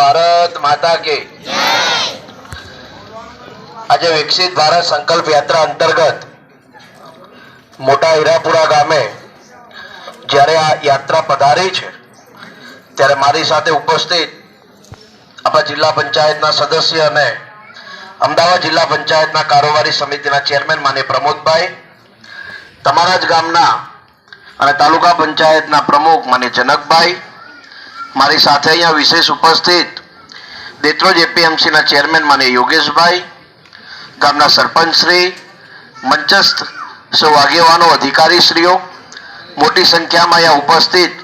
ભારત માતા કે. આજે વિકસિત ભારત સંકલ્પ યાત્રા અંતર્ગત મોટા હીરાપુરા ગામે જ્યારે આ યાત્રા પધારી છે, ત્યારે મારી સાથે ઉપસ્થિત આપણા જિલ્લા પંચાયતના સદસ્ય અને અમદાવાદ જિલ્લા પંચાયતના કારોબારી સમિતિના ચેરમેન માન્ય પ્રમોદભાઈ, તમારા જ ગામના અને તાલુકા પંચાયતના પ્રમુખ માન્ય જનકભાઈ મારી સાથે અહીંયા વિશેષ ઉપસ્થિત દેત્રોજ એપીએમસીના ચેરમેન માન્ય યોગેશભાઈ, ગામના સરપંચશ્રી, મંચસ્થ સૌ આગેવાનો, અધિકારીશ્રીઓ, મોટી સંખ્યામાં અહીંયા ઉપસ્થિત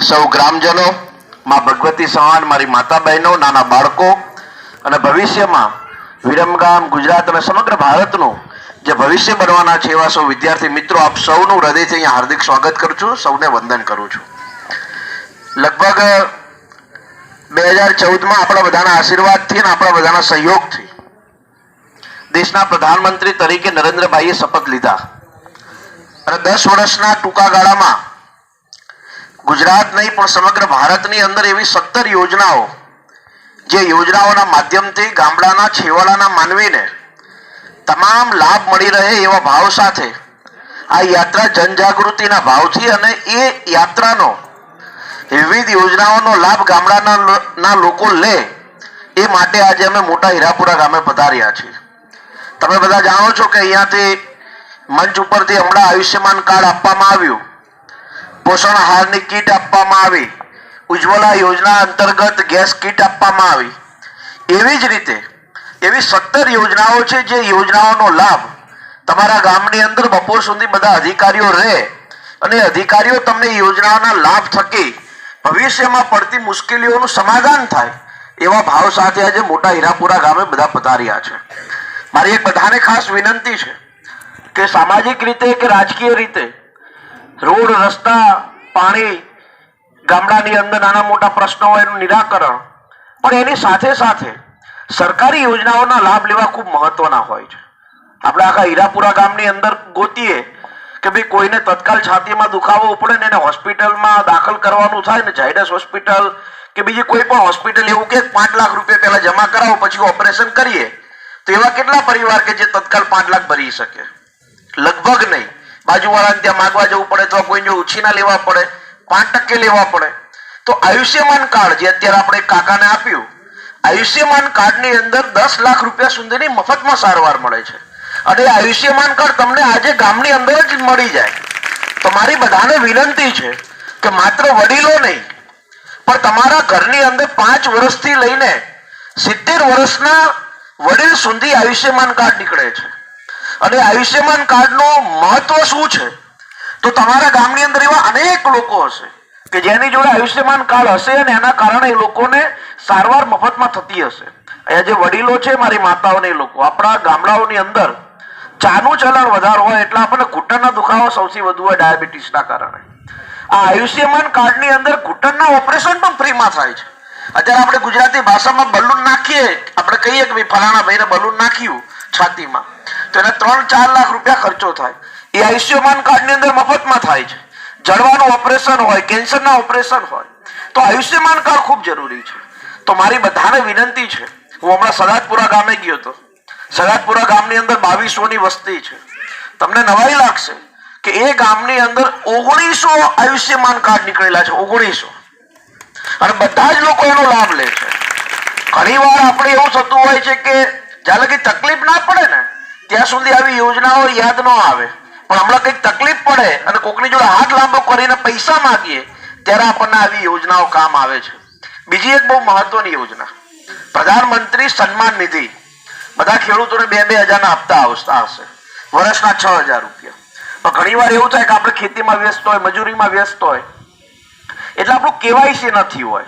સૌ ગ્રામજનો, મા ભગવતી સમાન મારી માતા બહેનો નાના બાળકો અને ભવિષ્યમાં વિરમગામ, ગુજરાત અને સમગ્ર ભારતનું જે ભવિષ્ય બનવાના છે એવા સૌ વિદ્યાર્થી મિત્રો, આપ સૌનું હૃદયથી અહીંયા હાર્દિક સ્વાગત કરું છું, સૌને વંદન કરું છું. લગભગ બે હજાર ચૌદમાં આપણા બધાના આશીર્વાદથી અને આપણા બધાના સહયોગથી દેશના પ્રધાનમંત્રી તરીકે નરેન્દ્રભાઈએ શપથ લીધા. અને દસ વર્ષના ટૂંકા ગાળામાં ગુજરાત નહીં, પણ સમગ્ર ભારતની અંદર એવી સત્તર યોજનાઓ જે યોજનાઓના માધ્યમથી ગામડાના, છેવાડાના માનવીને તમામ લાભ મળી રહે એવા ભાવ સાથે આ યાત્રા જનજાગૃતિના ભાવથી અને એ યાત્રાનો વિવિધ યોજનાઓનો લાભ ગામડાના લોકો લે, એ માટે આજે અમે મોટા હીરાપુરા ગામે પધાર્યા છીએ. તમે બધા જાણો છો કે અહીંયાથી મંચ ઉપરથી હમણાં આયુષ્યમાન કાર્ડ આપવામાં આવ્યું. પોષણ આહારની કીટ આપવામાં આવી. ઉજ્જવલા યોજના અંતર્ગત ગેસ કીટ આપવામાં આવી. એવી જ રીતે, એવી સત્તર યોજનાઓ છે જે યોજનાઓનો લાભ તમારા ગામની અંદર બપોર સુધી બધા અધિકારીઓ રહે અને અધિકારીઓ તમને યોજનાઓના લાભ થકી ભવિષ્યમાં પડતી મુશ્કેલીઓનું સમાધાન થાય એવા ભાવ સાથે આજે મોટા હીરાપુરા ગામે બધા પધાર્યા છે. મારી એક બધાને ખાસ વિનંતી છે કે સામાજિક રીતે કે રાજકીય રીતે રોડ, રસ્તા, પાણી, ગામડાની અંદર નાના મોટા પ્રશ્નો હોય એનું નિરાકરણ, પણ એની સાથે સાથે સરકારી યોજનાઓના લાભ લેવા ખૂબ મહત્વના હોય છે. આપણે આખા હીરાપુરા ગામની અંદર ગોતીએ કે ભાઈ કોઈને તત્કાલ છાતીમાં દુખાવો પડે ને એને હોસ્પિટલમાં દાખલ કરવાનું થાય ને ઝાયડસ હોસ્પિટલ કે બીજી કોઈ પણ હોસ્પિટલ એવું કે પાંચ લાખ રૂપિયા પહેલા જમા કરાવો, પછી ઓપરેશન કરીએ, તો એવા કેટલા પરિવાર કે જે તત્કાલ પાંચ લાખ ભરી શકે? લગભગ નહીં. બાજુવાળાને ત્યાં માગવા જવું પડે અથવા કોઈ જો ઉછીના લેવા પડે, પાંચ ટકે લેવા પડે. તો આયુષ્યમાન કાર્ડ જે અત્યારે આપણે કાકાને આપ્યું, આયુષ્યમાન કાર્ડની અંદર દસ લાખ રૂપિયા સુધીની મફતમાં સારવાર મળે છે. અને આયુષ્યમાન કાર્ડ તમને આજે ગામની અંદર જ મળી જાય. તો મારી બધાને વિનંતી છે કે માત્ર વડીલો નહીં, પણ તમારા ઘરની અંદર પાંચ વર્ષથી લઈને સિત્તેર વર્ષના વડીલ સુધી આયુષ્યમાન કાર્ડ નીકળે છે. અને આયુષ્યમાન કાર્ડનું મહત્વ શું છે? તો તમારા ગામની અંદર એવા અનેક લોકો હશે કે જેની જોડે આયુષ્યમાન કાર્ડ હશે અને એના કારણે એ લોકોને સારવાર મફતમાં થતી હશે. અહીંયા જે વડીલો છે મારી માતાઓને એ લોકો, આપણા ગામડાઓની અંદર ચાનું ચલણ વધારે હોય એટલે આપણને ઘૂંટણના દુખાવો સૌથી વધુ હોય ડાયાબિટીસના કારણે. આ આયુષ્યમાન કાર્ડની અંદર ઘૂંટણના ઓપરેશન પણ ફ્રીમાં થાય છે. અત્યારે આપણે ગુજરાતી ભાષામાં બલૂન નાખીએ, આપણે કહીએ કે ભાઈ ફલાણા ભાઈને બલૂન નાખ્યું છાતીમાં. તો એને ત્રણ ચાર લાખ રૂપિયા ખર્ચો થાય. એ આયુષ્યમાન કાર્ડની અંદર મફતમાં થાય છે. જળવાનું ઓપરેશન હોય, કેન્સરના ઓપરેશન હોય, તો આયુષ્યમાન કાર્ડ ખૂબ જરૂરી છે. તો મારી બધાને વિનંતી છે. હું હમણાં સદાતપુરા ગામે ગયો હતો. સદાતપુરા ગામની અંદર બાવીસોની વસ્તી છે. તમને નવાઈ લાગશે કે એ ગામની અંદર ઓગણીસો આયુષ્યમાન કાર્ડ નીકળેલા છે, ઓગણીસો. અને બધા જ લોકો એનો લાભ લે છે. ઘણી વાર આપણે એવું થતું હોય છે કે જ્યાં લગી તકલીફ ના પડે ને, ત્યાં સુધી આવી યોજનાઓ યાદ ન આવે. પણ હમણાં કંઈક તકલીફ પડે અને કોકની જોડે હાથ લાંબો કરીને પૈસા માંગીએ, ત્યારે આપણને આવી યોજનાઓ કામ આવે છે. બીજી એક બહુ મહત્વની યોજના. પ્રધાનમંત્રી સન્માન નિધિ. બધા ખેડૂતોને બે બે હજારના આપતા આવતા હશે. વર્ષના છ હજાર રૂપિયા. પણ ઘણી એવું થાય કે આપણે ખેતીમાં વ્યસ્ત હોય, મજૂરીમાં વ્યસ્ત હોય. એટલે આપણું કેવાયસી નથી હોય.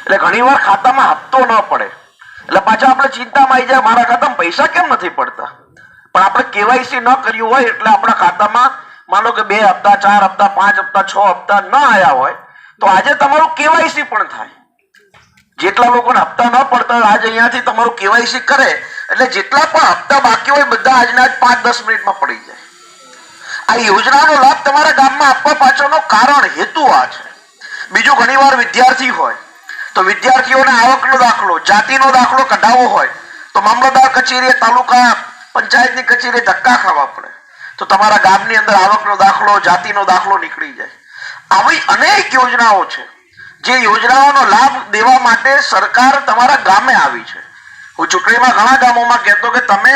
એટલે ઘણી વાર ખાતામાં હપ્તો ન પડે. એટલે પાછા આપણે ચિંતામાં આવી જાય, મારા ખાતામાં પૈસા કેમ નથી પડતા? પણ આપણે કેવાયસી ન કર્યું હોય એટલે આપણા ખાતામાં માનો કે બે હપ્તા, ચાર હપ્તા, પાંચ હપ્તા, છ હપ્તા ન આવ્યા હોય, તો આજે તમારું કેવાયસી પણ થાય. જેટલા લોકોને હપ્તા ન પડતા હોય, આજે અહીંયાથી તમારું કેવાયસી કરે એટલે જેટલા પણ હપ્તા બાકી હોય બધા આજના જ પાંચ દસ મિનિટમાં પડી જાય. આ યોજનાનો લાભ તમારા ગામમાં આપવા પાછળનો કારણ હેતુ આ છે. બીજું ઘણીવાર વિદ્યાર્થી હોય, તો વિદ્યાર્થીઓને આવકનો દાખલો, જાતિનો દાખલો કઢાવવો હોય, તો મામલતદાર કચેરીએ, તાલુકા પંચાયતની કચેરીએ ધક્કા ખાવા પડે. તો તમારા ગામની અંદર આવકનો દાખલો, જાતિનો દાખલો નીકળી જાય. આવી અનેક યોજનાઓ છે. જે યોજનાઓનો લાભ દેવા માટે સરકાર તમારા ગામે આવી છે. હું ચૂંટણીમાં ઘણા ગામોમાં કહેતો કે તમે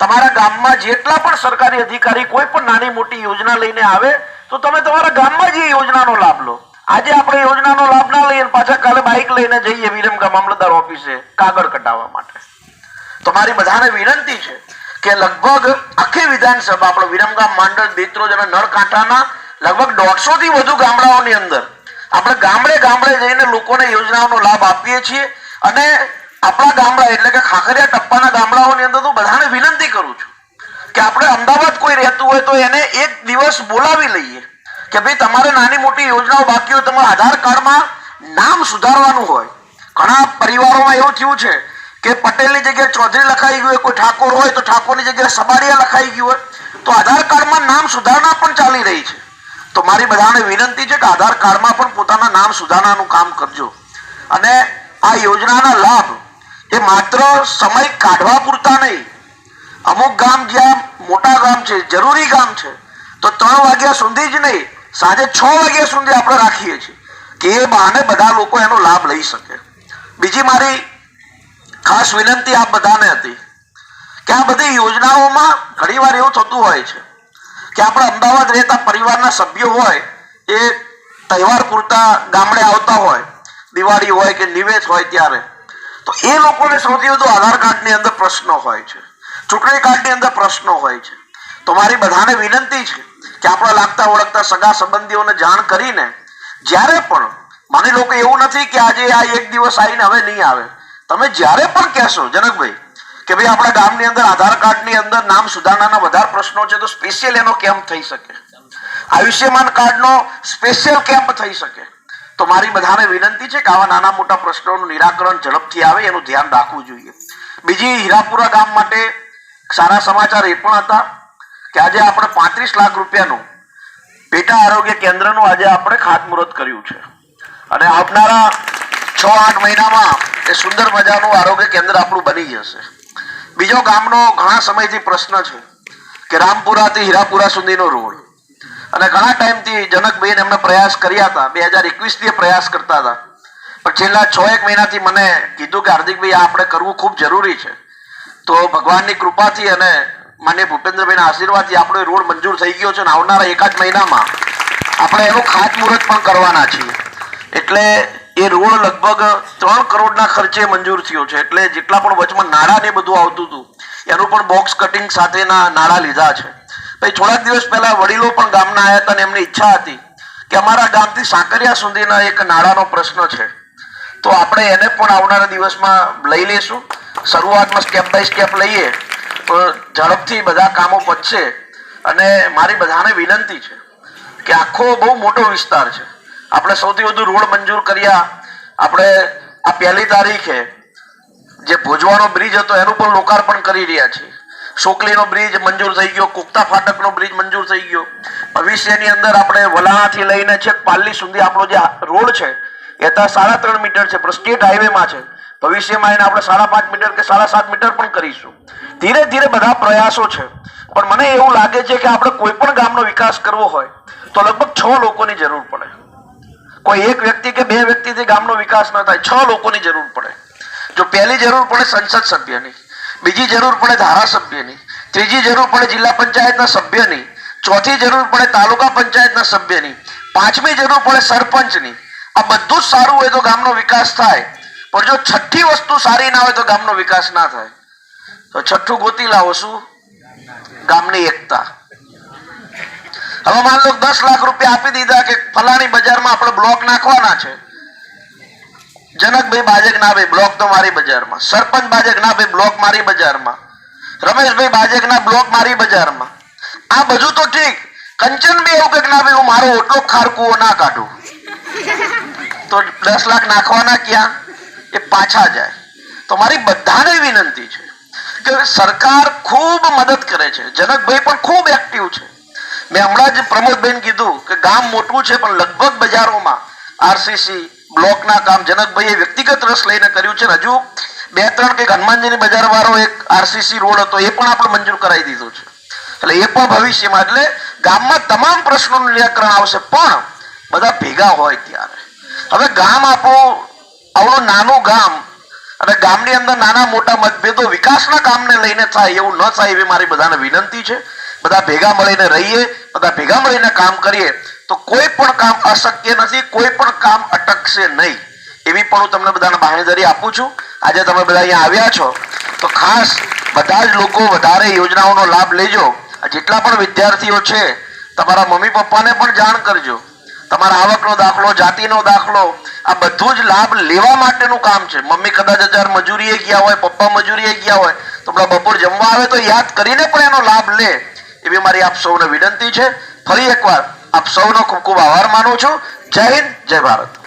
તમારા ગામમાં જેટલા પણ સરકારી અધિકારી કોઈ પણ નાની મોટી યોજના લઈને આવે, તો તમે તમારા ગામમાં જ યોજનાનો લાભ લો. આજે આપણે યોજનાનો લાભ ના લઈએ પાછા કાલે બાઇક લઈને જઈએ વિરમગામ મામલતદાર ઓફિસે કાગળ કટાવવા માટે. તો બધાને વિનંતી છે કે લગભગ આખી વિધાનસભા, આપણો વિરમગામ માંડળ દેત્રોજ અને નળકાંઠાના લગભગ દોઢસો થી વધુ ગામડાઓની અંદર આપણે ગામડે ગામડે જઈને લોકોને યોજનાઓનો લાભ આપીએ છીએ અને આપણા ગામડા, એટલે કે ખાખરિયા ટપ્પાના ગામડાઓની અંદર તો બધાને વિનંતી કરું છું કે આપણે અમદાવાદ કોઈ રહેતું હોય તો એને એક દિવસ બોલાવી લઈએ કે ભાઈ તમારે નાની મોટી યોજનાઓ બાકી હોય, તમારા આધાર કાર્ડમાં નામ સુધારવાનું હોય. ઘણા પરિવારોમાં એવું થયું છે કે પટેલની જગ્યાએ ચૌધરી લખાઈ ગયું હોય, કોઈ ઠાકોર હોય તો ઠાકોરની જગ્યાએ સબાડિયા લખાઈ ગયું હોય, તો આધાર કાર્ડમાં નામ સુધારણા પણ ચાલી રહી છે. તો મારી બધાને વિનંતી છે કે આધાર કાર્ડમાં પણ પોતાના નામ સુધારણાનું કામ કરજો. અને આ યોજનાના લાભ એ માત્ર સમય કાઢવા પૂરતા નહીં. અમુક ગામ જ્યાં મોટા ગામ છે, જરૂરી ગામ છે, તો ત્રણ વાગ્યા સુધી જ નહીં, સાંજે છ વાગ્યા સુધી આપણે રાખીએ છીએ કે એ બહાને બધા લોકો એનો લાભ લઈ શકે. બીજી મારી ખાસ વિનંતી આપ બધાને હતી કે આ બધી યોજનાઓમાં ઘણીવાર એવું થતું હોય છે કે આપણે અમદાવાદ રહેતા પરિવારના સભ્યો હોય, એ તહેવાર પૂરતા ગામડે આવતા હોય, દિવાળી હોય કે નિવેશ હોય ત્યારે. તો એ લોકોને સૌથી વધુ આધાર કાર્ડની અંદર પ્રશ્નો હોય છે. ચૂંટણી કાર્ડની અંદર પ્રશ્નો હોય છે. તો મારી બધાને વિનંતી છે કે આપણા લાગતા ઓળખતા સગા સંબંધીઓને જાણ કરીને જ્યારે પણ, માની લો કે એવું નથી કે આજે આ એક દિવસ આવીને હવે નહીં આવે, તમે જ્યારે પણ કહેશો, જનકભાઈ, કે ભાઈ આપણા ગામની અંદર આધાર કાર્ડની અંદર નામ સુધારણાના વધારે પ્રશ્નો છે, તો સ્પેશિયલ એનો કેમ્પ થઈ શકે. આયુષ્યમાન કાર્ડનો સ્પેશિયલ કેમ્પ થઈ શકે. તો મારી બધાને વિનંતી છે કે આવા નાના મોટા પ્રશ્નોનું નિરાકરણ ઝડપથી આવે, એનું ધ્યાન રાખવું જોઈએ. બીજી, હીરાપુરા ગામ માટે સારા સમાચાર એ પણ હતા કે આજે આપણે પાંત્રીસ લાખ રૂપિયાનું પેટા આરોગ્ય કેન્દ્રનું આજે આપણે ખાતમુહૂર્ત કર્યું છે. અને આવનારા છ, આઠ મહિનામાં એ સુંદર મજાનું આરોગ્ય કેન્દ્ર આપણું બની જશે. બીજો ગામનો ઘણા સમયથી પ્રશ્ન છે કે રામપુરાથી હીરાપુરા સુધીનો રોડ. અને ઘણા ટાઈમથી જનકભાઈને એમને પ્રયાસ કર્યા હતા. બે હજાર એકવીસથી પ્રયાસ કરતા હતા. પણ છેલ્લા છ એક મહિનાથી મને કીધું કે હાર્દિકભાઈ, આ આપણે કરવું ખૂબ જરૂરી છે. તો ભગવાનની કૃપાથી અને માન્ય ભૂપેન્દ્રભાઈના આશીર્વાદથી આપણો રોડ મંજૂર થઈ ગયો છે અને આવનારા એકાદ મહિનામાં આપણે એનું ખાતમુહૂર્ત પણ કરવાના છીએ. એટલે એ રોડ લગભગ ત્રણ કરોડના ખર્ચે મંજૂર થયો છે. એટલે જેટલા પણ વચમાં નાણાં ને બધું આવતું હતું, એનું પણ બોક્સ કટિંગ સાથેના નાણાં લીધા છે. પછી થોડાક દિવસ પહેલા વડીલો પણ ગામના આવ્યા હતા અને એમની ઈચ્છા હતી કે અમારા ગામથી સાંકરિયા સુધીના એક નાળાનો પ્રશ્ન છે. તો આપણે એને પણ આવનારા દિવસમાં લઈ લઈશું. શરૂઆતમાં સ્ટેપ બાય સ્ટેપ લઈએ. તો ઝડપથી બધા કામો પચશે અને મારી બધાને વિનંતી છે કે આખો બહુ મોટો વિસ્તાર છે. આપણે સૌથી વધુ રોડ મંજૂર કર્યા. આપણે આ પહેલી તારીખે જે ભોજવાનો બ્રિજ હતો એનું પણ લોકાર્પણ કરી રહ્યા છીએ. સોકલીનો બ્રિજ મંજૂર થઈ ગયો કોકતા ફાટકનો બ્રિજ મંજૂર થઈ ગયો. ભવિષ્યની અંદર આપણે વલાણાથી લઈને છેક પાલ્લી સુધી આપણો જે રોડ છે, એ તો સાડા ત્રણ મીટર છે સ્ટેટ હાઈવેમાં છે. ભવિષ્યમાં એને આપણે સાડા પાંચ મીટર કે સાડા સાત મીટર પણ કરીશું. ધીરે ધીરે બધા પ્રયાસો છે. પણ મને એવું લાગે છે કે આપણે કોઈ પણ ગામનો વિકાસ કરવો હોય, તો લગભગ છ લોકોની જરૂર પડે. કોઈ એક વ્યક્તિ કે બે વ્યક્તિથી ગામનો વિકાસ ન થાય, છ લોકોની જરૂર પડે. જો પહેલી જરૂર પડે સંસદ સભ્યની. બીજી જરૂર પડે ધારાસભ્યની, ત્રીજી જરૂર પડે જિલ્લા પંચાયતના સભ્યની, ચોથી જરૂર પડે તાલુકા પંચાયતના સભ્યની, પાંચમી જરૂર પડે સરપંચની. આ બધું જ સારું હોય તો ગામનો વિકાસ થાય, પણ જો છઠ્ઠી વસ્તુ સારી ના હોય તો ગામનો વિકાસ ના થાય. તો છઠ્ઠું ગોતી લાવો શું? ગામની એકતા. હવે માન લો દસ લાખ રૂપિયા આપી દીધા કે ફલાણી બજારમાં આપણે બ્લોક નાખવાના છે. જનકભાઈ બાજક ના ભાઈ બ્લોક તો મારી બજારમાં. સરપંચ બાજક ના ભાઈ બ્લોક મારી બજારમાં. રમેશભાઈ બાજક ના, બ્લોક મારી બજારમાં. આ બધું તો ઠીક. કંચનભાઈ એવું કંઈક ના ભાઈ હું મારો ઓટલો ખારકુઓ ના કાઢું. તો દસ લાખ નાખવાના ક્યાં? એ પાછા જાય. તો મારી બધાને વિનંતી છે કે સરકાર ખૂબ મદદ કરે છે. જનકભાઈ પણ ખૂબ એક્ટિવ છે. મેં હમણાં જ પ્રમોદબેન કીધું કે ગામ મોટું છે, પણ લગભગ બજારોમાં આરસીસી બ્લોકના કામ જનકભાઈએ વ્યક્તિગત રસ લઈને કર્યું છે. હજુ બે ત્રણ કંઈક હનુમાનજીની બજાર વાળો એક આરસીસી રોડ હતો, એ પણ આપણે મંજૂર કરાવી દીધો છે. એટલે એ પણ ભવિષ્યમાં, એટલે ગામમાં તમામ પ્રશ્નોનું નિરાકરણ આવશે, પણ બધા ભેગા હોય ત્યારે. હવે ગામ આપણું આવડું નાનું ગામ અને ગામની અંદર નાના મોટા મતભેદો વિકાસના કામને લઈને થાય એવું ન થાય એવી મારી બધાને વિનંતી છે. બધા ભેગા મળીને રહીએ, બધા ભેગા મળીને કામ કરીએ, તો કોઈ પણ કામ અશક્ય નથી, કોઈ પણ કામ અટકશે નહીં. એવી પણ હું તમને બધાને બાહેંધરી આપું છું. આજે તમે બધા અહીંયા આવ્યા છો, તો ખાસ બધા જ લોકો વધારે યોજનાઓનો લાભ લેજો. જેટલા પણ વિદ્યાર્થીઓ છે, તમારા મમ્મી પપ્પાને પણ જાણ કરજો. તમારા આવકનો દાખલો, જાતિનો દાખલો, આ બધું જ લાભ લેવા માટેનું કામ છે. મમ્મી કદાચ હજાર મજૂરીએ ગયા હોય, પપ્પા મજૂરીએ ગયા હોય, તો બપોર જમવા આવે તો યાદ કરીને પણ એનો લાભ લે. એવી મારી આપ સૌને વિનંતી છે. ફરી એકવાર આપ સૌનો ખૂબ ખૂબ આભાર માનું છું. જય હિન્દ, જય ભારત.